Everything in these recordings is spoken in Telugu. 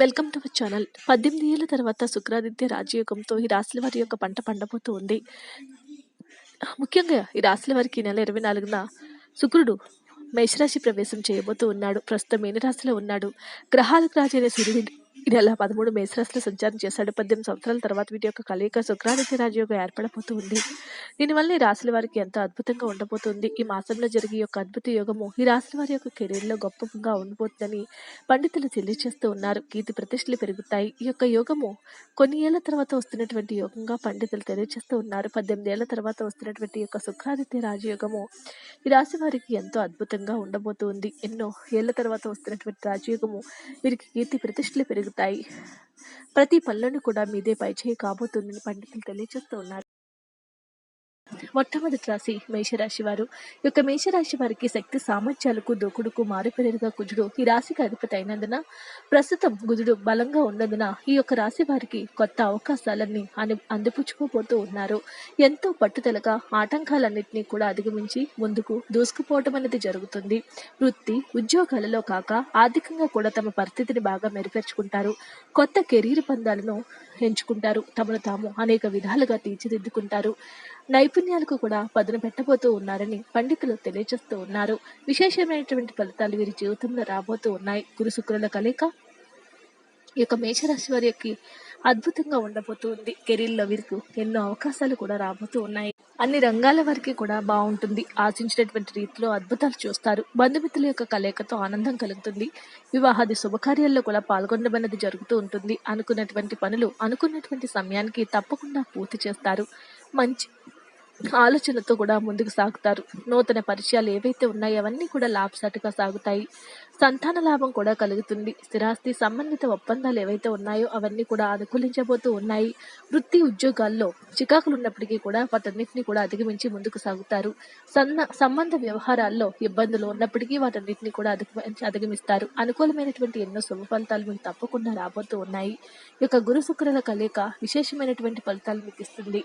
Welcome to our channel. పద్దెనిమిది ఏళ్ళ తర్వాత శుక్రాదిత్య రాజయోగంతో ఈ రాశుల వారి యొక్క పంట పండబోతూ ఉంది. ముఖ్యంగా ఈ రాశుల వారికి నెల ఇరవై నాలుగున శుక్రుడు మేషరాశి ప్రవేశం చేయబోతూ ఉన్నాడు. ప్రస్తుతం మీనరాశిలో ఉన్నాడు. గ్రహాలకు రాజైన సూర్యుడి ఈ నెల పదమూడు మేషరాశిలో సంచారం చేశాడు. పద్దెనిమిది సంవత్సరాల తర్వాత వీటి యొక్క కలయిక శుక్రాదిత్య రాజయోగం ఏర్పడబోతూ ఉంది. దీనివల్ల ఈ రాశుల వారికి ఎంతో అద్భుతంగా ఉండబోతుంది. ఈ మాసంలో జరిగే యొక్క అద్భుత యోగము ఈ రాశుల వారి యొక్క కెరీర్లో గొప్పగా ఉండబోతుందని పండితులు తెలియజేస్తూ ఉన్నారు. కీర్తి ప్రతిష్టలు పెరుగుతాయి. ఈ యొక్క యోగము కొన్ని ఏళ్ళ తర్వాత వస్తున్నటువంటి యోగంగా పండితులు తెలియజేస్తూ ఉన్నారు. పద్దెనిమిది ఏళ్ళ తర్వాత వస్తున్నటువంటి యొక్క శుక్రాదిత్య రాజయోగము ఈ రాశి వారికి ఎంతో అద్భుతంగా ఉండబోతుంది ఎన్నో ఏళ్ళ తర్వాత వస్తున్నటువంటి రాజయోగము వీరికి కీర్తి ప్రతిష్టలు పెరుగుతాయి ప్రతి పళ్ళను కూడా మీదే పైచేయి కాబోతుందని పండితులు తెలియజేస్తూ ఉన్నారు. మొట్టమొదటి రాశి మేషరాశి వారు. ఈ యొక్క మేషరాశి వారికి శక్తి సామర్థ్యాలకు దూకుడుకు మారుపేరుగా కుజుడు ఈ రాశికి అధిపతి అయినందున ప్రస్తుతం గుజుడు బలంగా ఉన్నందున ఈ యొక్క రాశి వారికి కొత్త అవకాశాలన్నీ అని అందిపుచ్చుకోబోతూ ఉన్నారు. ఎంతో పట్టుదలగా ఆటంకాలన్నింటినీ కూడా అధిగమించి ముందుకు దూసుకుపోవటం అనేది జరుగుతుంది. వృత్తి ఉద్యోగాలలో కాక ఆర్థికంగా కూడా తమ పరిస్థితిని బాగా మెరుగుపరుచుకుంటారు. కొత్త కెరీర్ పందాలను ఎంచుకుంటారు. తమను తాము అనేక విధాలుగా తీర్చిదిద్దుకుంటారు. నైపుణ్యాలకు కూడా పదును పెట్టబోతూ ఉన్నారని పండితులు తెలియజేస్తూ ఉన్నారు. విశేషమైనటువంటి ఫలితాలు వీరి జీవితంలో రాబోతూ ఉన్నాయి. గురు శుక్రుల కలయిక ఈ యొక్క మేషరాశి వారికి అద్భుతంగా ఉండబోతుంది కెరీర్లో వీరికి ఎన్నో అవకాశాలు కూడా రాబోతూ ఉన్నాయి. అన్ని రంగాల వారికి కూడా బాగుంటుంది. ఆశించినటువంటి రీతిలో అద్భుతాలు చూస్తారు. బంధుమిత్రుల యొక్క కలయికతో ఆనందం కలుగుతుంది. వివాహాది శుభకార్యాల్లో కూడా పాల్గొనబడినది జరుగుతూ ఉంటుంది. అనుకున్నటువంటి పనులు అనుకున్నటువంటి సమయానికి తప్పకుండా పూర్తి చేస్తారు. మంచి ఆలోచనతో కూడా ముందుకు సాగుతారు. నూతన పరిచయాలు ఏవైతే ఉన్నాయో అవన్నీ కూడా లాభసాటిగా సాగుతాయి. సంతాన లాభం కూడా కలుగుతుంది. స్థిరాస్తి సంబంధిత ఒప్పందాలు ఏవైతే ఉన్నాయో అవన్నీ కూడా అనుకూలించబోతూ ఉన్నాయి. వృత్తి ఉద్యోగాల్లో చికాకులు ఉన్నప్పటికీ కూడా వాటన్నిటిని కూడా అధిగమించి ముందుకు సాగుతారు. సన్న సంబంధ వ్యవహారాల్లో ఇబ్బందులు ఉన్నప్పటికీ వాటన్నిటిని కూడా అధిగమించి అధిగమిస్తారు. అనుకూలమైనటువంటి ఎన్నో శుభ ఫలితాలు మీకు తప్పకుండా రాబోతూ ఉన్నాయి. ఈ యొక్క గురు శుక్రుల కలయిక విశేషమైనటువంటి ఫలితాలు మీకు ఇస్తుంది.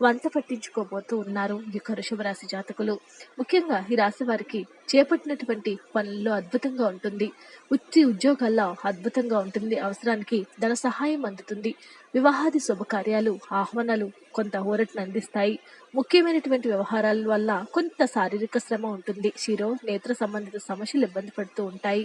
వంట పట్టించుకోబోతూ ఉన్నారు ఈ యొక్క వృషభ రాశి జాతకులు. ముఖ్యంగా ఈ రాశి వారికి చేపట్టినటువంటి పనుల్లో అద్భుతంగా ఉంటుంది. వృత్తి ఉద్యోగాల్లో అద్భుతంగా ఉంటుంది. అవసరానికి ధన సహాయం అందుతుంది. వివాహాది శుభకార్యాలు ఆహ్వానాలు కొంత ఊరటను అందిస్తాయి. ముఖ్యమైనటువంటి వ్యవహారాల వల్ల కొంత శారీరక శ్రమ ఉంటుంది. శిరో నేత్ర సంబంధిత సమస్యలు ఇబ్బంది పడుతూ ఉంటాయి.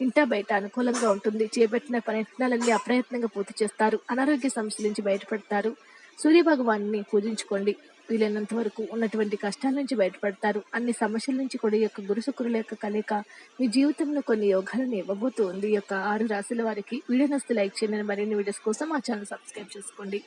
ఇంటా బయట అనుకూలంగా ఉంటుంది. చేపట్టిన ప్రయత్నాలన్నీ అప్రయత్నంగా పూర్తి చేస్తారు. అనారోగ్య సమస్యల నుంచి బయటపడతారు. సూర్య భగవాన్ని పూజించుకోండి. వీలైనంత వరకు ఉన్నటువంటి కష్టాల నుంచి బయటపడతారు. అన్ని సమస్యల నుంచి కూడా ఈ యొక్క గురు శుక్రుల యొక్క కలయిక మీ జీవితంలో కొన్ని యోగాలను ఇవ్వబోతూ ఉంది ఈ యొక్క ఆరు రాశుల వారికి వీడియో నస్తు లైక్ చేయండి. మరిన్ని వీడియోస్ కోసం మా ఛానల్ సబ్స్క్రైబ్ చేసుకోండి.